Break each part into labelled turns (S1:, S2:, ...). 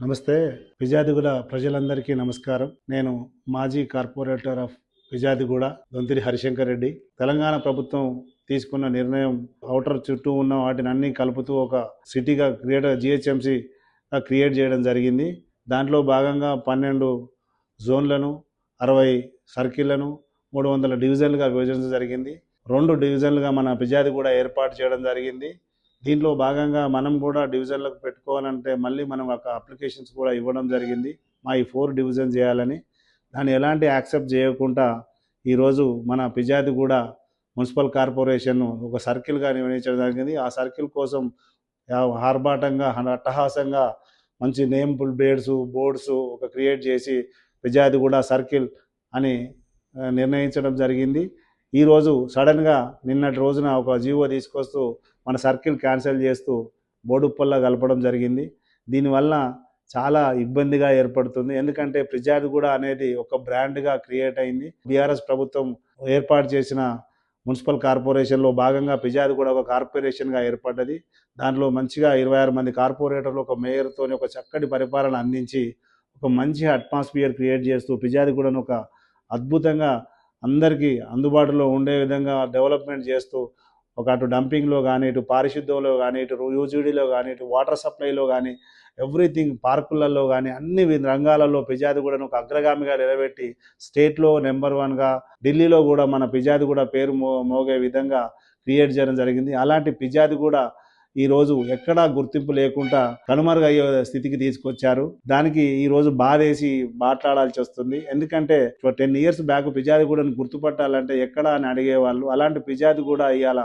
S1: నమస్తే విజాదిగూడ ప్రజలందరికీ నమస్కారం. నేను మాజీ కార్పొరేటర్ ఆఫ్ విజాదిగూడ దొంతిరి హరిశంకర్ రెడ్డి. తెలంగాణ ప్రభుత్వం తీసుకున్న నిర్ణయం అవుటర్ చుట్టూ ఉన్న వాటిని అన్ని కలుపుతూ ఒక సిటీగా క్రియేట్ జిహెచ్ఎంసీ క్రియేట్ చేయడం జరిగింది. దాంట్లో భాగంగా పన్నెండు జోన్లను అరవై సర్కిళ్ళను మూడు వందల డివిజన్లుగా విభజించడం జరిగింది. రెండు డివిజన్లుగా మన పిజాది కూడా ఏర్పాటు చేయడం జరిగింది. దీంట్లో భాగంగా మనం కూడా డివిజన్లకు పెట్టుకోవాలంటే మళ్ళీ మనం ఒక అప్లికేషన్స్ కూడా ఇవ్వడం జరిగింది. మా ఈ ఫోర్ డివిజన్ చేయాలని. దాన్ని ఎలాంటి యాక్సెప్ట్ చేయకుండా ఈరోజు మన పిజాది కూడా మున్సిపల్ కార్పొరేషన్ ఒక సర్కిల్గా నిర్వహించడం జరిగింది. ఆ సర్కిల్ కోసం ఆర్భాటంగా అట్టహాసంగా మంచి నేమ్ బేడ్స్ బోర్డ్స్ ఒక క్రియేట్ చేసి పిజాది కూడా సర్కిల్ అని నిర్ణయించడం జరిగింది. ఈరోజు సడన్గా నిన్నటి రోజున ఒక జీవో తీసుకొస్తూ మన సర్కిల్ క్యాన్సిల్ చేస్తూ బోడుప్పల్లా కలపడం జరిగింది. దీనివల్ల చాలా ఇబ్బందిగా ఏర్పడుతుంది. ఎందుకంటే ప్రజాది కూడా అనేది ఒక బ్రాండ్గా క్రియేట్ అయింది. బీఆర్ఎస్ ప్రభుత్వం ఏర్పాటు చేసిన మున్సిపల్ కార్పొరేషన్లో భాగంగా పిజాది కూడా ఒక కార్పొరేషన్గా ఏర్పడ్డది. దాంట్లో మంచిగా ఇరవై ఆరు మంది కార్పొరేటర్లు ఒక మేయర్తో ఒక చక్కటి పరిపాలన అందించి ఒక మంచి అట్మాస్ఫియర్ క్రియేట్ చేస్తూ పిజాది కూడా ఒక అద్భుతంగా అందరికీ అందుబాటులో ఉండే విధంగా డెవలప్మెంట్ చేస్తూ ఒక అటు డంపింగ్లో కానీ ఇటు పారిశుద్ధ్యంలో కానీ ఇటు యూజీడీలో కానీ ఇటు వాటర్ సప్లైలో కానీ ఎవ్రీథింగ్ పార్కులలో కానీ అన్ని రంగాలలో పిజాది కూడా ఒక అగ్రగామిగా నిలబెట్టి స్టేట్లో నెంబర్ వన్గా ఢిల్లీలో కూడా మన పిజాది కూడా పేరు మో మోగే విధంగా క్రియేట్ చేయడం జరిగింది. అలాంటి పిజాది కూడా ఈరోజు ఎక్కడా గుర్తింపు లేకుండా కనుమరుగయ్యే స్థితికి తీసుకొచ్చారు. దానికి ఈరోజు బాధేసి మాట్లాడాల్సి వస్తుంది. ఎందుకంటే టెన్ ఇయర్స్ బ్యాక్ పిజాది గుర్తుపట్టాలంటే ఎక్కడా అని అడిగేవాళ్ళు. అలాంటి పిజాది కూడా ఇవాళ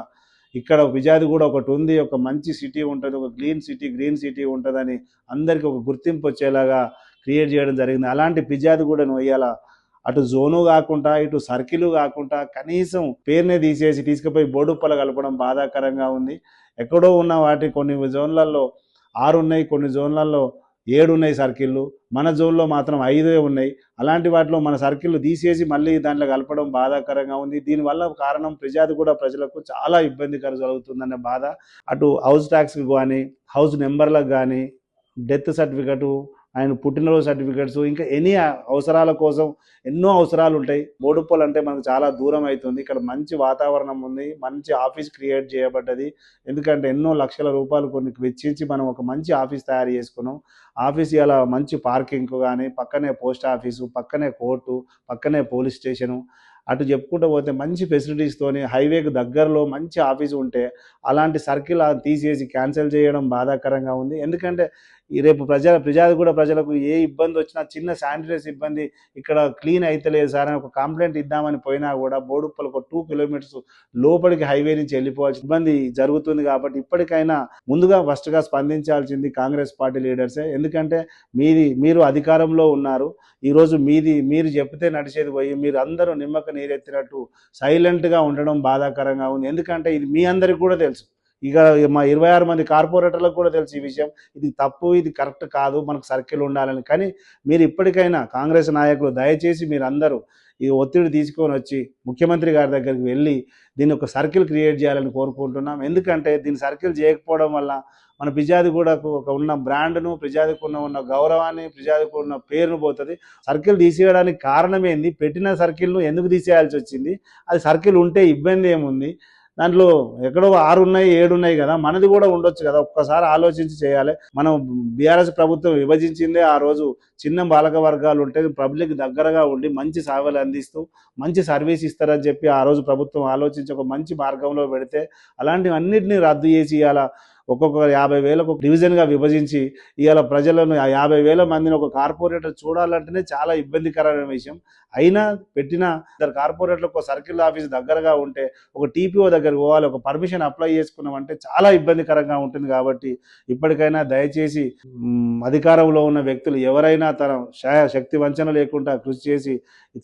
S1: ఇక్కడ పిజాది కూడా ఒకటి ఉంది. ఒక మంచి సిటీ ఉంటుంది. ఒక గ్రీన్ సిటీ గ్రీన్ సిటీ ఉంటుందని అందరికీ ఒక గుర్తింపు వచ్చేలాగా క్రియేట్ చేయడం జరిగింది. అలాంటి పిజాది కూడా నువ్వు ఇవాళ అటు జోను కాకుండా ఇటు సర్కిల్ కాకుండా కనీసం పేరునే తీసేసి తీసుకుపోయి బోడుప్పల కలపడం బాధాకరంగా ఉంది. ఎక్కడో ఉన్న వాటి కొన్ని జోన్లలో ఆరు ఉన్నాయి కొన్ని జోన్లలో ఏడు ఉన్నాయి సర్కిళ్ళు. మన జోన్లో మాత్రం ఐదే ఉన్నాయి. అలాంటి వాటిలో మన సర్కిల్ తీసేసి మళ్ళీ దాంట్లో కలపడం బాధాకరంగా ఉంది. దీనివల్ల కారణం ప్రజాది కూడా ప్రజలకు చాలా ఇబ్బందికరం జరుగుతుందనే బాధ. అటు హౌస్ ట్యాక్స్కి కానీ హౌస్ నెంబర్లకు కానీ డెత్ సర్టిఫికెటు ఆయన పుట్టినరోజు సర్టిఫికెట్స్ ఇంకా ఎనీ అవసరాల కోసం ఎన్నో అవసరాలు ఉంటాయి. బోడుప్పలు అంటే మనకు చాలా దూరం అవుతుంది. ఇక్కడ మంచి వాతావరణం ఉంది. మంచి ఆఫీస్ క్రియేట్ చేయబడ్డది. ఎందుకంటే ఎన్నో లక్షల రూపాయలు కొన్ని వెచ్చించి మనం ఒక మంచి ఆఫీస్ తయారు చేసుకున్నాం. ఆఫీస్ ఇలా మంచి పార్కింగ్ కానీ పక్కనే పోస్ట్ ఆఫీసు పక్కనే కోర్టు పక్కనే పోలీస్ స్టేషను అటు చెప్పుకుంటూ పోతే మంచి ఫెసిలిటీస్తోని హైవేకు దగ్గరలో మంచి ఆఫీస్ ఉంటే అలాంటి సర్కిల్ తీసేసి క్యాన్సిల్ చేయడం బాధాకరంగా ఉంది. ఎందుకంటే రేపు ప్రజల ప్రజలు కూడా ప్రజలకు ఏ ఇబ్బంది వచ్చినా చిన్న శానిటైజ్ ఇబ్బంది ఇక్కడ క్లీన్ అయితలేదు సార్ అని ఒక కంప్లైంట్ ఇద్దామని పోయినా కూడా బోడుప్పలు ఒక టూ కిలోమీటర్స్ లోపలికి హైవే నుంచి వెళ్ళిపోవాల్సిన ఇబ్బంది జరుగుతుంది కాబట్టి ఇప్పటికైనా ముందుగా ఫస్ట్గా స్పందించాల్సింది కాంగ్రెస్ పార్టీ లీడర్సే. ఎందుకంటే మీది మీరు అధికారంలో ఉన్నారు. ఈరోజు మీది మీరు చెప్తే నడిచేది పోయి మీరు అందరూ నిమ్మక నీరెత్తినట్టు సైలెంట్గా ఉండడం బాధాకరంగా ఉంది. ఎందుకంటే ఇది మీ అందరికి కూడా తెలుసు. ఇక మా ఇరవై ఆరు మంది కార్పొరేటర్లకు కూడా తెలుసు ఈ విషయం. ఇది తప్పు ఇది కరెక్ట్ కాదు మనకు సర్కిల్ ఉండాలని. కానీ మీరు ఇప్పటికైనా కాంగ్రెస్ నాయకులు దయచేసి మీరు అందరూ ఈ ఒత్తిడి తీసుకొని వచ్చి ముఖ్యమంత్రి గారి దగ్గరికి వెళ్ళి దీన్ని ఒక సర్కిల్ క్రియేట్ చేయాలని కోరుకుంటున్నాం. ఎందుకంటే దీన్ని సర్కిల్ చేయకపోవడం వల్ల మన ప్రజాదిగూడకు ఒక ఉన్న బ్రాండ్ను ప్రజాదికి ఉన్న ఉన్న గౌరవాన్ని ప్రజాదికు ఉన్న పేరును పోతుంది. సర్కిల్ తీసేయడానికి కారణం ఏంది? పెట్టిన సర్కిల్ను ఎందుకు తీసేయాల్సి వచ్చింది? అది సర్కిల్ ఉంటే ఇబ్బంది ఏముంది? దాంట్లో ఎక్కడో ఆరు ఉన్నాయి ఏడు ఉన్నాయి కదా. మనది కూడా ఉండొచ్చు కదా. ఒక్కసారి ఆలోచించి చేయాలి. మనం బీఆర్ఎస్ ప్రభుత్వం విభజించిందే ఆ రోజు చిన్న బాలక వర్గాలు ఉంటే పబ్లిక్ దగ్గరగా ఉండి మంచి సేవలు అందిస్తూ మంచి సర్వీస్ ఇస్తారని చెప్పి ఆ రోజు ప్రభుత్వం ఆలోచించి ఒక మంచి మార్గంలో పెడితే అలాంటివన్నిటిని రద్దు చేసి ఇవాళ ఒక్కొక్క యాభై వేలకు డివిజన్గా విభజించి ఇవాళ ప్రజలను ఆ యాభై వేల మందిని ఒక కార్పొరేటర్ చూడాలంటేనే చాలా ఇబ్బందికరమైన విషయం. అయినా పెట్టిన ఇద్దరు కార్పొరేటర్లకు ఒక సర్కిల్ ఆఫీస్ దగ్గరగా ఉంటే ఒక టీపీఓ దగ్గరకు పోవాలి ఒక పర్మిషన్ అప్లై చేసుకున్నామంటే చాలా ఇబ్బందికరంగా ఉంటుంది కాబట్టి ఇప్పటికైనా దయచేసి అధికారంలో ఉన్న వ్యక్తులు ఎవరైనా తన శా- శక్తి వంచన లేకుండా కృషి చేసి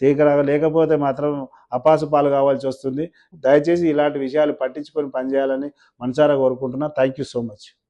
S1: తీకరాగా లేకపోతే మాత్రం అపాసు పాలు కావాల్సి వస్తుంది. దయచేసి ఇలాంటి విషయాలు పట్టించుకొని పనిచేయాలని మనసారా కోరుకుంటున్నా. Thank you so much